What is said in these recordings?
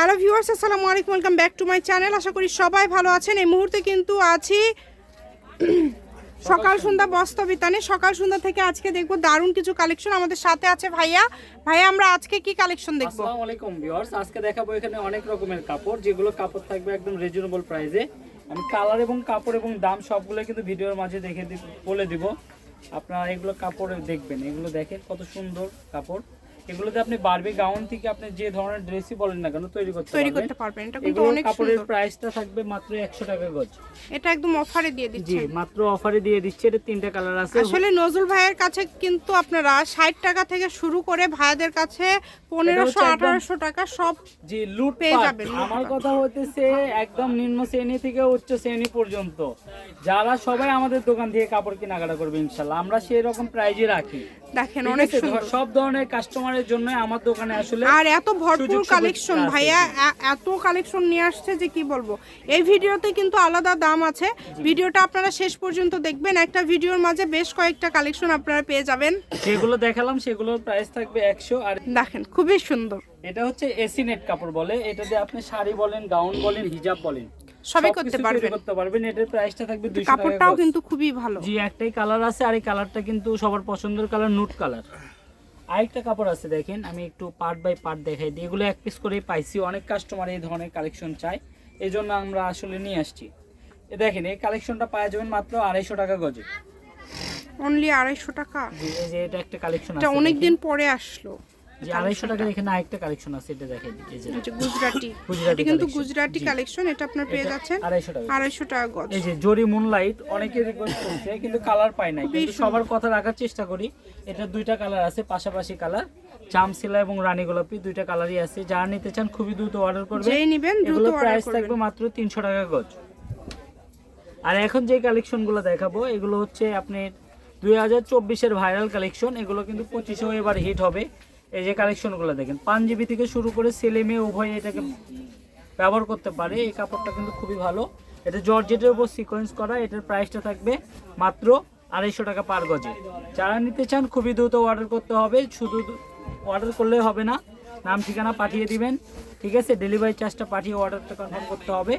Hello viewers, আসসালামু আলাইকুম, welcome back to my channel. আশা করি সবাই ভালো আছেন। এই মুহূর্তে কিন্তু আছি সকাল সন্ধ্যা বস্তবিতানে সকাল সন্ধ্যা থেকে আজকে দেখব দারুণ কিছু কালেকশন আমাদের সাথে আছে ভাইয়া। ভাইয়া, আমরা আজকে কি কালেকশন দেখব? আসসালামু আলাইকুম ভিউয়ার্স। আজকে দেখাবো এখানে অনেক রকমের কাপড়, যেগুলো কাপড় থাকবে একদম রিজনেবল প্রাইসে আমি কালার এবং কাপড় এবং দাম সবগুলো কিন্তু ভিডিওর মাঝে দেখে বলে দিব। আপনারা এগুলো কাপড় দেখবেন। এগুলো দেখেন কত সুন্দর কাপড়। এগুলোতে আপনি বারবি গাউন থেকে আপনি যে ধরনের ড্রেসই বলেন না কেন তৈরি করতে তৈরি করতে পারবেন। এটা কিন্তু অনেক কাপড়ের প্রাইসটা থাকবে মাত্র একশো টাকা গজ। এটা একদম অফারে দিয়ে জি মাত্র অফারে দিয়ে দিচ্ছে। এটা তিনটা কালার আছে। আসলে নজরুল ভাইয়ের কাছে কিন্তু আপনারা ষাট টাকা থেকে শুরু করে ভাইয়াদের কাছে পনেরোশো একদম- আঠারোশো টাকা সব জি লুট পেয়ে যাবেন, আমার কথা হইতেছে একদম নিম্ন শ্রেণি থেকে উচ্চ শ্রেণি পর্যন্ত। যারা সবাই আমাদের দোকান থেকে কাপড় কেনাকাটা করবে ইনশাল্লাহ। আমরা সেই রকম প্রাইজে রাখি। দেখেন অনেক সব ধরনের কাস্টমারের জন্য আমার দোকানে আসলে আর এত ভরপুর কালেকশন ভাইয়া এত কালেকশন নিয়ে আসছে যে কি বলব? এই ভিডিওতে কিন্তু আলাদা দাম আছে। ভিডিওটা আপনারা শেষ পর্যন্ত দেখবেন। একটা ভিডিওর মাঝে বেশ কয়েকটা কালেকশন আপনারা পেয়ে যাবেন। যেগুলো দেখালাম সেগুলোর প্রাইস থাকবে একশো আর দেখেন খুবই সুন্দর। এটা হচ্ছে এসি নেট কাপড় বলে। এটা দিয়ে আপনি শাড়ি বলেন গাউন বলেন হিজাব বলেন সবই করতে পারবেন। করতে পারবেন। এটার প্রাইসটা থাকবে দুইশো টাকা কাপড়টাও কিন্তু খুবই ভালো। জি একটাই কালার আছে আর এই কালারটা কিন্তু সবার পছন্দের কালার নুট কালার আরেকটা কাপড় আছে দেখেন আমি একটু পার্ট বাই পার্ট দেখাই দিই। এগুলো এক পিস করেই পাইছি অনেক কাস্টমার এই ধরনের কালেকশন চায়। এই জন্য আমরা আসলে নিয়ে আসছি। এ দেখেন এই কালেকশনটা পাওয়া যাবেন মাত্র আড়াইশো টাকা গজে। অনলি আড়াইশো টাকা? এই যে এটা একটা কালেকশন অনেকদিন অনেক দিন পরে আসলো। জি আড়াইশো টাকার এখানে আরেকটা কালেকশন আছে এটা দেখাই দিই এই যে গুজরাটি। গুজরাটি কিন্তু গুজরাটি কালেকশন এটা আপনার পেয়ে যাচ্ছেন। আড়াইশো টাকা। আড়াইশো টাকা গজ। এই যে জরি মুনলাইট অনেকে রিকোয়েস্ট করছে কিন্তু কালার পাই নাই। কিন্তু সবার কথা রাখার চেষ্টা করি এটা দুইটা কালার আছে পাশাপাশি কালার জামসিলা এবং রানী গোলাপি দুইটা কালারই আছে। যারা নিতে চান খুবই দ্রুত অর্ডার করবে যেই নিবেন দ্রুত প্রাইস করবেন থাকবে মাত্র তিনশো টাকা গজ। আর এখন যে কালেকশনগুলো দেখাবো এগুলো হচ্ছে আপনার দুই হাজার চব্বিশের ভাইরাল কালেকশন এগুলো কিন্তু পঁচিশেও এবার হিট হবে। এই যে কালেকশনগুলো দেখেন, পাঞ্জাবি থেকে শুরু করে ছেলে মেয়ে উভয় এটাকে ব্যবহার করতে পারে। এই কাপড়টা কিন্তু খুবই ভালো। এটা জর্জেটের উপর সিকোয়েন্স করা, এটার প্রাইসটা থাকবে মাত্র আড়াইশো টাকা পার গজে। যারা নিতে চান, খুবই দ্রুত অর্ডার করতে হবে। শুধু অর্ডার করলে হবে না, নাম ঠিকানা পাঠিয়ে দিবেন। ঠিক আছে? ডেলিভারি চার্জটা পাঠিয়ে অর্ডারটা কনফার্ম করতে হবে।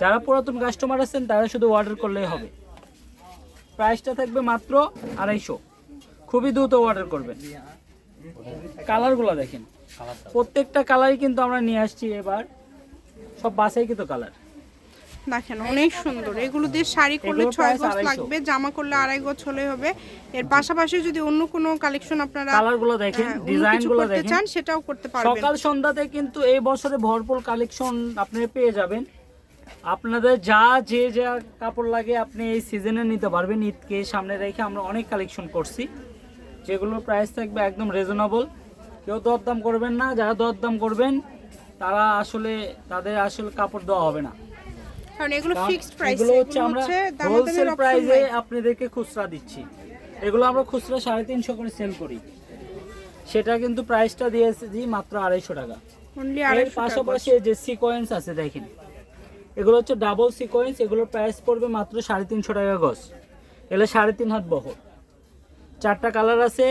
যারা পুরাতন কাস্টমার আছেন, তারা শুধু অর্ডার করলেই হবে। প্রাইসটা থাকবে মাত্র আড়াইশো। খুবই দ্রুত অর্ডার করবেন। কালারগুলো দেখেন। প্রত্যেকটা কালারই কিন্তু আমরা নিয়ে আসছি এবার। সব বাসাই কিন্তু কালার। দেখেন অনেক সুন্দর। এগুলো দিয়ে শাড়ি করলে ছয় গজ লাগবে জামা করলে আড়াই গজ হলে হবে। এর পাশাপাশি যদি অন্য কোনো কালেকশন আপনারা কালারগুলো দেখেন হ্যাঁ, ডিজাইনগুলো করতে দেখেন। চান সেটাও করতে পারবেন। সকাল সন্ধ্যাতে কিন্তু এই বছরে ভরপুর কালেকশন আপনি পেয়ে যাবেন। আপনাদের যা যে যা কাপড় লাগে আপনি এই সিজনে নিতে পারবেন। ঈদকে সামনে রেখে আমরা অনেক কালেকশন করছি। যেগুলোর প্রাইস থাকবে একদম রিজনেবল কেউ দরদাম করবেন না যারা দরদাম করবেন তারা আসলে তাদের আসলে কাপড় দেওয়া হবে না। কারণ এগুলো কারণ ফিক্সড প্রাইস এগুলো হচ্ছে আমরা হোলসেল প্রাইসে আপনাদেরকে খুচরা দিচ্ছি। এগুলো আমরা খুচরা সাড়ে তিনশো করে সেল করি। সেটা কিন্তু প্রাইসটা দিয়েছি মাত্র আড়াইশো টাকা। এর পাশাপাশি যে সিকোয়েন্স আছে দেখেন এগুলো হচ্ছে ডাবল সিকোয়েন্স এগুলোর প্রাইস পড়বে মাত্র সাড়ে তিনশো টাকা গজ। এগুলো সাড়ে তিন হাত বহর। চারটা কালার আছে।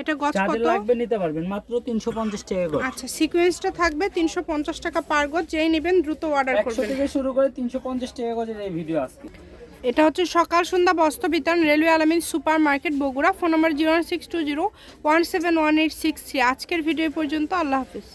এটা গজ কত? লাগবে নিতে পারবেন মাত্র তিনশো পঞ্চাশ টাকা গজ আচ্ছা সিকোয়েন্সটা থাকবে তিনশো পঞ্চাশ টাকা পার গজ যেই নেবেন দ্রুত অর্ডার করবেন। থেকে শুরু করে তিনশো পঞ্চাশ টাকা গজের এই ভিডিও আজকে। এটা হচ্ছে Sakal Sandhya Bastra Bitan railway Alamin super market Bogura. Phone number zero six two zero one seven one eight six three আজকের ভিডিও পর্যন্ত আল্লাহ হাফিজ।